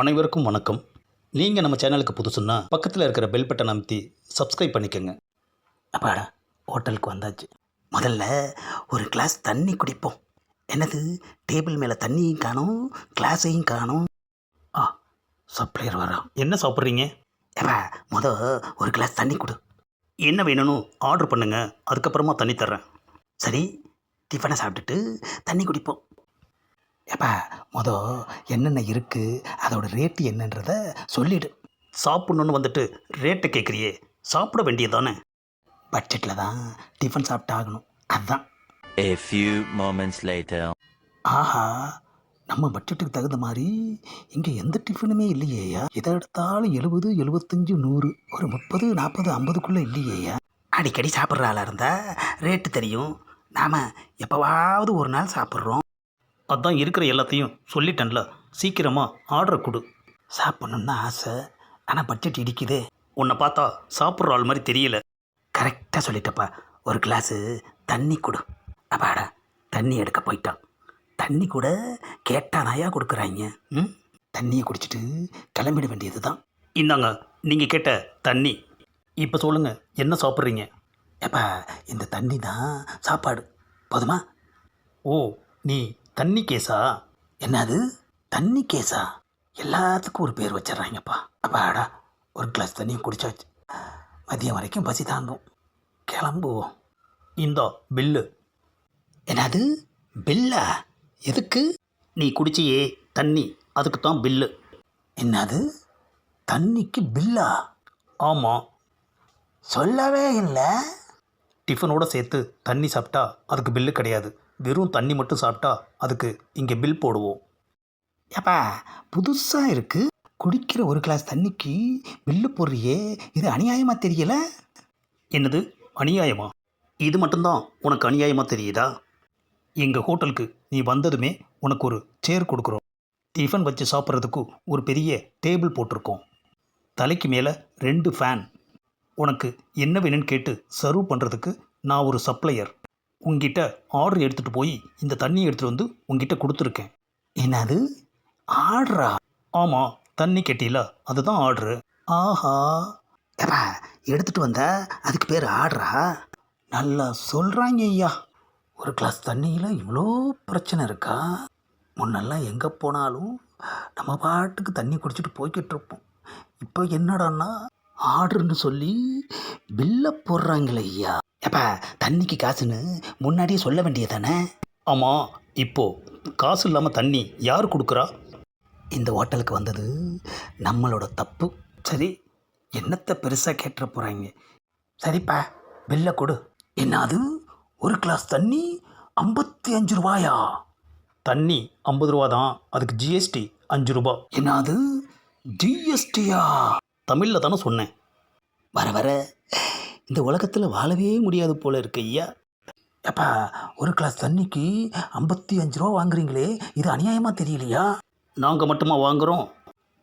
அனைவருக்கும் வணக்கம். நீங்கள் நம்ம சேனலுக்கு புதுசுன்னா பக்கத்தில் இருக்கிற பெல் பட்டன் அமைத்தி சப்ஸ்கிரைப் பண்ணிக்கோங்க. அப்பாடா ஹோட்டலுக்கு வந்தாச்சு. முதல்ல ஒரு கிளாஸ் தண்ணி குடிப்போம். என்னது? டேபிள் மேலே தண்ணியும் காணும் கிளாஸையும் காணும். ஆ சப்ளையர் வரோம் என்ன சாப்பிட்றீங்க? ஏப்பா முத ஒரு கிளாஸ் தண்ணி கொடு. என்ன வேணும்னு ஆர்டர் பண்ணுங்க. அதுக்கப்புறமா தண்ணி தர்றேன். சரி டிஃபனை சாப்பிட்டுட்டு தண்ணி குடிப்போம். ஏப்பா முத என்னென்ன இருக்குது அதோட ரேட்டு என்னன்றத சொல்லிடு. சாப்பிட்ணுன்னு வந்துட்டு ரேட்டை கேட்குறியே சாப்பிட வேண்டியதானே பட்ஜெட்டில் தான் டிஃபன் சாப்பிட்டு ஆகணும். அதுதான் A few moments later. ஆஹா நம்ம பட்ஜெட்டுக்கு தகுந்த மாதிரி இங்கே எந்த டிஃபனுமே இல்லையேயா? எதை எடுத்தாலும் எழுபது எழுபத்தஞ்சு நூறு ஒரு முப்பது நாற்பது ஐம்பதுக்குள்ளே இல்லையேயா? அடிக்கடி சாப்பிட்ற ஆளாக இருந்தால் ரேட்டு தெரியும். நாம் எப்போவாவது ஒரு நாள் சாப்பிட்றோம். அதான் இருக்கிற எல்லாத்தையும் சொல்லிட்டேன்ல. சீக்கிரமாக ஆர்டர் கொடு. சாப்பிட்ணுன்னு ஆசை. ஆனால் பட்ஜெட் இடிக்குதே. உன்னை பார்த்தா சாப்பிட்ற ஆள் மாதிரி தெரியல. கரெக்டாக சொல்லிட்டப்பா. ஒரு கிளாஸு தண்ணி கொடு. அப்பாடா தண்ணி எடுக்க போயிட்டான். தண்ணி கூட கேட்டானாயா கொடுக்குறாங்க. ம்? தண்ணியை குடிச்சிட்டு கிளம்பிட வேண்டியது தான் இந்தாங்க நீங்கள் கேட்ட தண்ணி. இப்போ சொல்லுங்கள் என்ன சாப்பிட்றீங்க? ஏப்பா இந்த தண்ணி தான் சாப்பாடு. போதுமா? ஓ நீ தண்ணி கேஸா என்னது? தண்ணி கேஸா எல்லாத்துக்கும் ஒரு பேர் வச்சிடுறாங்கப்பா. அப்பாடா ஒரு கிளாஸ் தண்ணியும் குடிச்சாச்சு மதியம் வரைக்கும் பசி தாங்கும். கிளம்புவோம். இந்தோ பில்லு என்னது? பில்லா எதுக்கு? நீ குடிச்சியே தண்ணி. அதுக்கு தான் பில்லு என்னது? தண்ணிக்கு பில்லா ஆமாம் சொல்லவே இல்லை. டிஃபனோட சேர்த்து தண்ணி சாப்பிட்டா அதுக்கு பில்லு கிடையாது. வெறும் தண்ணி மட்டும் சாப்பிட்டா அதுக்கு இங்கே பில் போடுவோம். ஏப்பா புதுசாக இருக்குது குடிக்கிற ஒரு கிளாஸ் தண்ணிக்கு பில்லு போடுறியே. இது அநியாயமாக தெரியல? என்னது அநியாயமா? இது மட்டும்தான் உனக்கு அநியாயமாக தெரியுதா? எங்கள் ஹோட்டலுக்கு நீ வந்ததுமே உனக்கு ஒரு சேர் கொடுக்குறோம். டிஃபன் வச்சு சாப்பிட்றதுக்கு ஒரு பெரிய டேபிள் போட்டிருக்கோம். தலைக்கு மேலே ரெண்டு ஃபேன். உனக்கு என்ன வேணும்னு கேட்டு சர்வ் பண்ணுறதுக்கு நான் ஒரு சப்ளையர். உங்ககிட்ட ஆர்டர் எடுத்துகிட்டு போய் இந்த தண்ணியை எடுத்துகிட்டு வந்து உங்ககிட்ட கொடுத்துருக்கேன். என்னது? ஆர்டரா ஆமாம் தண்ணி கெட்டியில. அதுதான் ஆர்டரு ஆஹா. ஏப்பா எடுத்துகிட்டு வந்த? அதுக்கு பேர் ஆர்டரா நல்லா சொல்கிறாங்க ஐயா. ஒரு கிளாஸ் தண்ணியில் இவ்வளோ பிரச்சனை இருக்கா? முன்னெல்லாம் எங்கே போனாலும் நம்ம பாட்டுக்கு தண்ணி குடிச்சிட்டு போய்கிட்டு இருப்போம். இப்போ என்னடான்னா ஆர்டர்னு சொல்லி பில்லை போடுறாங்களே ஐயா. ஏப்பா தண்ணிக்கு காசுன்னு முன்னாடியே சொல்ல வேண்டியதானே ஆமாம் இப்போ காசு இல்லாமல் தண்ணி யார் கொடுக்குறா? இந்த ஹோட்டலுக்கு வந்தது நம்மளோட தப்பு. சரி. என்னத்தை பெருசாக கேட்டுற போகிறாங்க சரிப்பா பில்லை கொடு. என்னது? ஒரு கிளாஸ் தண்ணி ஐம்பத்தி அஞ்சு ரூபாயா? தண்ணி ஐம்பது ரூபா தான். அதுக்கு ஜிஎஸ்டி அஞ்சு ரூபா. என்னது? ஜிஎஸ்டியா? தமிழில் தானே சொன்னேன். வர வர. இந்த உலகத்தில் வாழவே முடியாது போல இருக்கு ஐயா. ஏப்பா ஒரு கிளாஸ் தண்ணிக்கு ஐம்பத்தி அஞ்சு ரூபா வாங்குறீங்களே இது அநியாயமாக தெரியலையா? நாங்கள் மட்டுமா வாங்குகிறோம்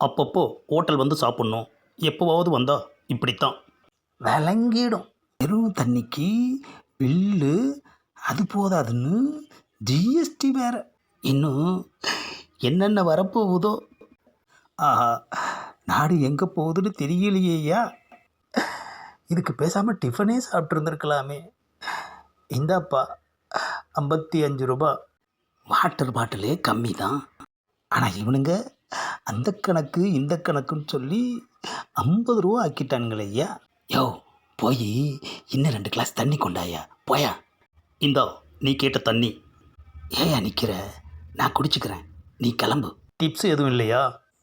அப்பப்போ ஹோட்டல் வந்து சாப்பிட்ணும். எப்போவாவது வந்தா இப்படித்தான். விளங்கிடும். வெறும் தண்ணிக்கு பில்லு அது போதாதுன்னு ஜிஎஸ்டி வேற. இன்னும் என்னென்ன வரப்போகுதோ? ஆஹா நாடு எங்கே போகுதுன்னு தெரியலையேயா இதுக்கு பேசாமல் டிஃபனே சாப்பிட்ருந்துருக்கலாமே இந்தாப்பா ஐம்பத்தி அஞ்சு ரூபா. வாட்டர் பாட்டிலே கம்மி தான் ஆனால் இவனுங்க அந்த கணக்கு இந்த கணக்குன்னு சொல்லி ஐம்பது ரூபா ஆக்கிட்டானுங்களே ஐயா. யோ போய் இன்னும் ரெண்டு கிளாஸ் தண்ணி கொண்டாயா? போயா. இந்தோ நீ கேட்ட தண்ணி. ஏயா நிற்கிற நான் குடிச்சுக்கிறேன். நீ கிளம்பு. டிப்ஸ் எதுவும் இல்லையா?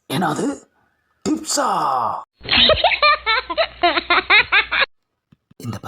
ஏன்னா அது டிப்ஸா இந்த